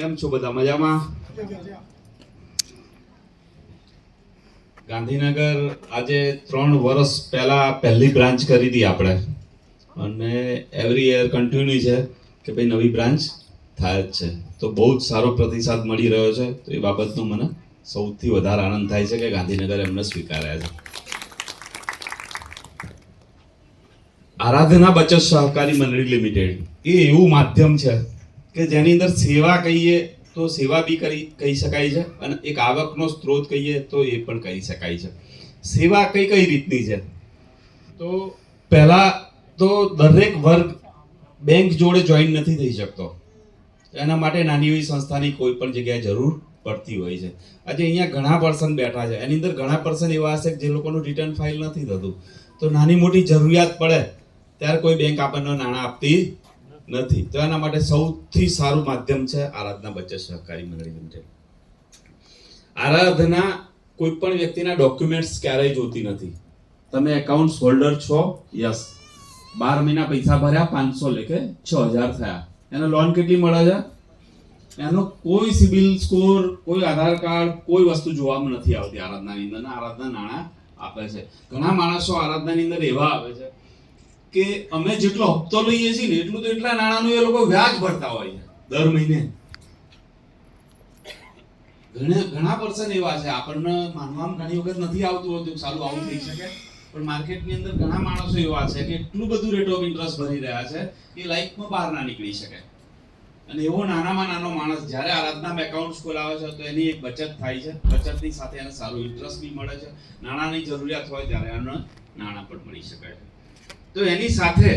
કેમ છો બધા મજામાં? ગાંધીનગર આજે ત્રણ વર્ષ પહેલા પહેલી બ્રાન્ચ કરી હતી આપણે. અને એવરી યર કન્ટિન્યુ છે કે ભાઈ નવી બ્રાન્ચ થાય જ છે. તો બહુ જ સારો પ્રતિસાદ મળી રહ્યો છે. તો એ બાબતનો મને સૌથી વધારે આનંદ થાય છે કે ગાંધીનગર એમને સ્વીકાર્યા છે. આરાધના બચત સહકારી મંડળી લિમિટેડ. એ એવું માધ્યમ છે કે જેની અંદર સેવા કહીએ તો સેવા બી કરી, કહી શકાય છે અને એક આવકનો સ્ત્રોત કહીએ તો એ પણ કહી શકાય છે. સેવા કઈ કઈ રીતની છે? તો પહેલા તો દરેક વર્ગ બેંક જોડે જોઈન નથી થઈ શકતો. એના માટે નાની એવી સંસ્થાની કોઈ પણ જગ્યાએ જરૂર પડતી હોય છે. આજે અહીંયા ઘણા પર્સન બેઠા છે. એની અંદર ઘણા પર્સન એવા હશે જે લોકોનું રિટર્ન ફાઇલ નથી થતું. તો નાની મોટી જરૂરિયાત પડે, ત્યારે કોઈ બેંક આપણને નાણાં આપતી નથી. તો એના માટે સૌથી સારું માધ્યમ છે આરાધના બચત સહકારી મંડળી લિમિટેડ આરાધના કોઈ પણ વ્યક્તિના ડોક્યુમેન્ટ્સ ક્યારેય જોતી નથી. તમે એકાઉન્ટ હોલ્ડર છો? યસ બાર મહિના પૈસા ભર્યા, પાંચસો લેખે છ હજાર થયા. એને લોન કેટલી મળે છે? એનો કોઈ સિબિલ સ્કોર, કોઈ આધાર કાર્ડ, કોઈ વસ્તુ જોવામાં નથી આવતી આરાધનાની અંદર. આરાધના નાણાં આપે છે. ઘણા માણસો આરાધનાની અંદર એવા આવે છે કે અમે જેટલો હપ્તો લઈએ છીએ ને એટલું તો એટલા નાણાંનું એ લોકો વ્યાજ ભરતા હોય દર મહિને. ઘણા ઘણા પર્સન એવા છે. આપણને માનવામાં ઘણી વખત નથી આવતું હોતું સારું આવું થઈ શકે. પણ માર્કેટની અંદર ઘણા માણસો એવા છે કે એટલું બધું રેટ ઓફ ઇન્ટરેસ્ટ ભરી રહ્યા છે કે લાઈફમાં બહાર ના નીકળી શકે. અને એવો નાનામાં નાનો માણસ જ્યારે આરાધનામાં એકાઉન્ટ ખોલાવે છે તો એની એક બચત થાય છે. બચતની સાથે એને સારું ઇન્ટરેસ્ટ બી મળે છે. નાણાંની જરૂરિયાત હોય ત્યારે એને નાણાં પણ મળી શકે છે. તો એની સાથે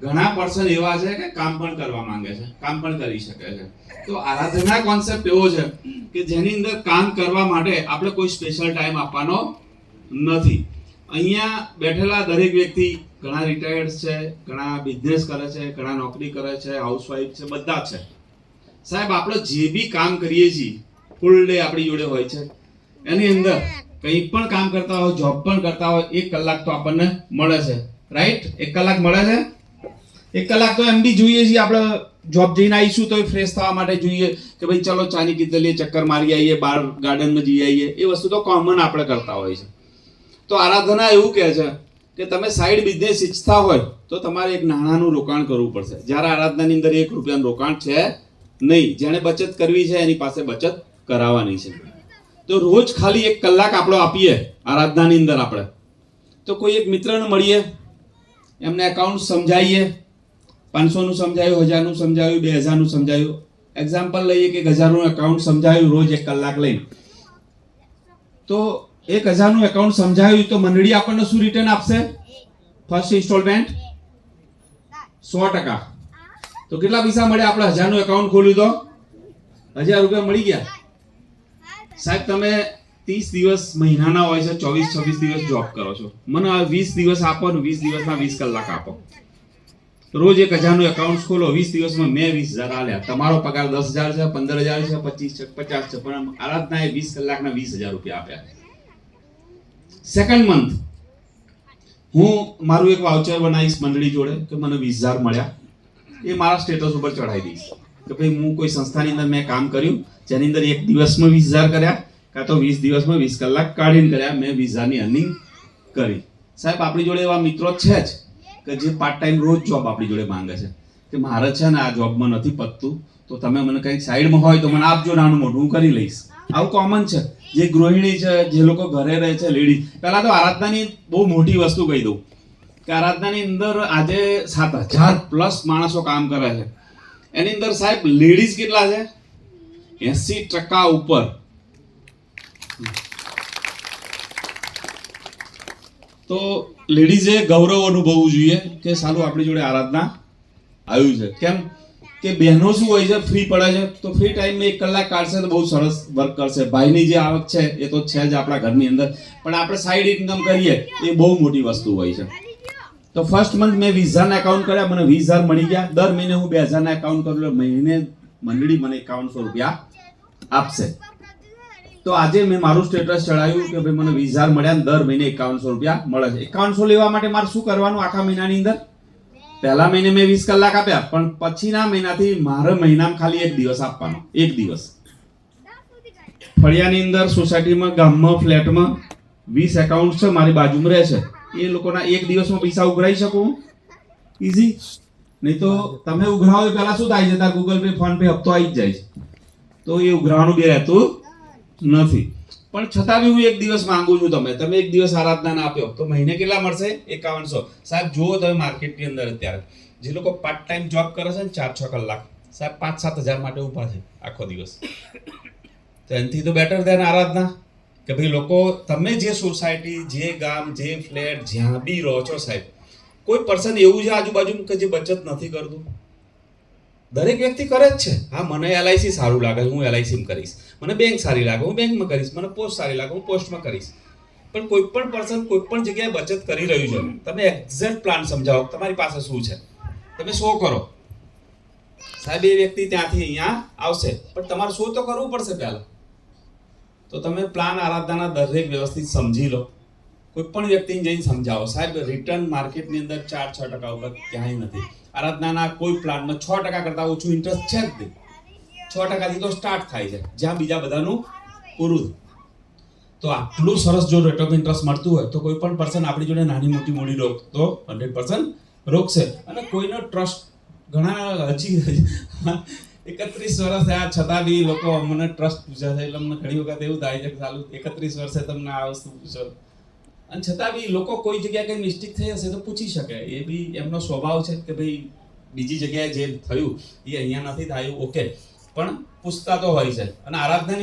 ઘણા પર્સન એવા છે કે કામ પણ કરવા માંગે છે, કામ પણ કરી શકે છે. તો આરાધના કોન્સેપ્ટ એવો છે કે જેની અંદર કામ કરવા માટે આપણે કોઈ સ્પેશિયલ ટાઈમ આપવાનો નથી. અહીંયા બેઠેલા દરેક વ્યક્તિ ઘણા રિટાયર્ડ છે, ઘણા બિઝનેસ કરે છે, ઘણા નોકરી કરે છે હાઉસવાઈફ છે, બધા છે. સાહેબ, આપણે જે બી કામ કરીએ છીએ ફૂલ ડે આપણી જોડે હોય છે. એની અંદર કંઈ પણ કામ કરતા હોય જોબ પણ કરતા હોય, એક કલાક તો આપણને મળે છે. રાઈટ એક કલાક મળે છે. એક કલાક તો એમ બી જોઈએ છીએ આપણે જોબ જઈને આવીશું તો ફ્રેશ થવા માટે જોઈએ કે ભાઈ ચલો ચાની કીધેલીએ ચક્કર મારી આવીએ બહાર ગાર્ડનમાં જઈ આવીએ. એ વસ્તુ તો કોમન આપણે કરતા હોય છે. તો આરાધના એવું કહે છે કે તમે સાઈડ બિઝનેસ ઈચ્છતા હોય તો તમારે એક નાણાંનું રોકાણ કરવું પડશે. જ્યારે આરાધનાની અંદર એક રૂપિયાનું રોકાણ છે નહીં. જેણે બચત કરવી છે એની પાસે બચત કરાવવાની છે. તો રોજ ખાલી એક કલાક આપણો આપીએ આરાધનાની અંદર આપણે. તો કોઈ એક મિત્રને મળીએ એમને એકાઉન્ટ સમજાવીએ પાંચસોનું સમજાયું, હજારનું સમજાવ્યું બે હજારનું સમજાવ્યું એક્ઝામ્પલ લઈએ કે એક હજારનું એકાઉન્ટ સમજાવ્યું રોજ એક કલાક લઈને. તો એક હજારનું એકાઉન્ટ સમજાવ્યું તો મંડળી આપણને શું રિટર્ન આપશે? ફર્સ્ટ ઇન્સ્ટોલમેન્ટ સો ટકા. તો કેટલા પૈસા મળે આપણે હજારનું એકાઉન્ટ ખોલ્યું તો? હજાર રૂપિયા મળી ગયા. સાહેબ, તમે ત્રીસ દિવસ મહિનાના હોય છે, ચોવીસ, છવ્વીસ દિવસ જોબ કરો છો. મને આ વીસ દિવસ આપો ને વીસ દિવસમાં વીસ કલાક આપો. રોજ એક હજારનું એકાઉન્ટ ખોલો, વીસ દિવસમાં મેં વીસ હજાર આલ્યા. તમારો પગાર દસ હજાર છે, પંદર હજાર છે, પચીસ છે, પચાસ છે, પણ આરાધનાએ વીસ કલાકના વીસ હજાર રૂપિયા આપ્યા. સેકન્ડ મંથ હું મારું એક વાઉચર બનાવીશ મંડળી જોડે, કે મને વીસ હજાર મળ્યા. એ મારા સ્ટેટસ ઉપર ચડાવી દઈશ. કે ભાઈ, હું કોઈ સંસ્થાની અંદર મેં કામ કર્યું, જેની અંદર એક દિવસમાં વીસ હજાર કર્યા કાં તો વીસ દિવસમાં વીસ કલાક કાઢીને કર્યા, મેં વિઝાની અર્નિંગ કરી. સાહેબ, આપણી જોડે એવા મિત્રો છે જ કે જે પાર્ટ ટાઈમ રોજ જોબ આપણી જોડે માંગે છે. કે મારે છે ને આ જોબમાં નથી પતતું, તો તમે મને કંઈક સાઈડમાં હોય તો મને આપજો નાનું મોટું, હું કરી લઈશ. આવું કોમન છે. જે ગૃહિણી છે, જે લોકો ઘરે રહે છે લેડીઝ પહેલાં તો આરાધનાની બહુ મોટી વસ્તુ કહી દઉં. કે આરાધનાની અંદર આજે સાત હજાર પ્લસ માણસો કામ કરે છે. એની અંદર સાહેબ લેડીઝ કેટલા છે? એસી ટકા ઉપર. તો લેડીઝે ગૌરવ અનુભવવું જોઈએ કે સારું આપણી જોડે આરાધના આવ્યું છે. કેમ કે બહેનો શું હોય છે ફ્રી પડે છે, તો ફ્રી ટાઈમ એક કલાક કાઢશે તો બહુ સરસ વર્ક કરશે. ભાઈની જે આવક છે, એ તો છે જ આપણા ઘરની અંદર. પણ આપણે સાઈડ ઇન્કમ કરીએ, એ બહુ મોટી વસ્તુ હોય છે. તો ફર્સ્ટ મંથ મેં વીસ હજારના એકાઉન્ટ કર્યા, મને વીસ હજાર મળી ગયા. દર મહિને હું બે હજારના એકાઉન્ટ કરું મહિને મંડળી મને એકાવનસો રૂપિયા આપશે. તો આજે મેં મારું સ્ટેટસ ચડાવ્યું કે ભાઈ મને વીસ મળ્યા દર મહિને એકાવનસો રૂપિયા મળે છે. એકાવનસો લેવા માટે મારે શું કરવાનું આખા મહિનાની અંદર? પહેલા મહિને મેં વીસ કલાક આપ્યા, પણ પછીના મહિનાથી મારે મહિનામાં ખાલી એક દિવસ આપવાનો, એક દિવસ. ફળિયાની અંદર સોસાયટીમાં, ગામમાં, ફ્લેટમાં વીસ એકાઉન્ટ છે મારી બાજુમાં રહે છે. એ લોકોના એક દિવસમાં પૈસા ઉઘરાઈ શકું? ઈઝી નહીં તો તમે ઉઘરાવો પહેલા શું થાય છે? ગૂગલ પે ફોન પે હપ્તો આવી જ જાય છે. તો એ ઉઘરાવાનું બે રહેતું. નથી. પણ છતાં બી હું એક દિવસ માંગુ છું તમે તમે એક દિવસ આરાધના આપ્યો. તો મહિને કેટલા મળશે? એકાવનસો. સાહેબ, જુઓ તમે માર્કેટની અંદર અત્યારે. જે લોકો પાર્ટ ટાઈમ જોબ કરે છે ને ચાર છ કલાક. સાહેબ પાંચ સાત હજાર માટે ઊભા છે આખો દિવસ. તો એનાથી તો બેટર દેન આરાધના. કે ભાઈ, લોકો, તમે જે સોસાયટી જે ગામ, જે ફ્લેટ જ્યાં બી રહો છો સાહેબ, કોઈ પર્સન એવું છે આજુબાજુ કે જે બચત નથી કરતું? દરેક વ્યક્તિ કરે જ છે. હા, મને એલઆઈસી સારું લાગે, હું એલઆઈસીમાં કરીશ. મને બેંક સારી લાગે, હું બેંકમાં કરીશ. મને પોસ્ટ સારી લાગે, હું પોસ્ટમાં કરીશ. પણ કોઈ પણ પર્સન કોઈ પણ જગ્યાએ બચત કરી રહ્યું છે. તમે એક્ઝેક્ટ પ્લાન સમજાવો તમારી પાસે શું છે. તમે શો કરો. સાહેબ, એ વ્યક્તિ ત્યાંથી અહીંયા આવશે. પણ તમારે શો તો કરવું પડશે પહેલાં. તો તમે પ્લાન આરાધનાના દરેક વ્યવસ્થિત સમજી લો. કોઈ પણ વ્યક્તિને જઈને સમજાવો. સાહેબ રિટર્ન માર્કેટની અંદર ચાર છ ટકા ઉપર ક્યાંય નથી. આરાધનાના કોઈ પ્લાનમાં છ ટકા કરતાં ઓછું ઇન્ટરેસ્ટ છે જ નહીં. છ ટકાથી તો સ્ટાર્ટ થાય છે. જ્યાં બીજા બધાનું પૂરું તો આટલું સરસ જો રેટ ઓફ ઇન્ટરેસ્ટ મળતું હોય, તો કોઈ પણ પર્સન આપણી જોડે નાની મોટી મૂડી રોકતો હંડ્રેડ પર્સન્ટ રોકશે. અને કોઈનો ટ્રસ્ટ ઘણા હજી એકત્રીસ વર્ષ થયા, છતાં બી લોકો અમને ટ્રસ્ટ પૂછે છે એટલે અમને ઘણી વખત એવું થાય છે કે ચાલુ, એકત્રીસ વર્ષે તમને આ વસ્તુ પૂછો. અને છતાં બી લોકો કોઈ જગ્યાએ કંઈ મિસ્ટેક થઈ હશે તો પૂછી શકે. એ બી એમનો સ્વભાવ છે કે ભાઈ બીજી જગ્યાએ જે થયું, એ અહીંયા નથી થયું ઓકે પણ પૂછતા તો હોય છે. અને આરાધનાની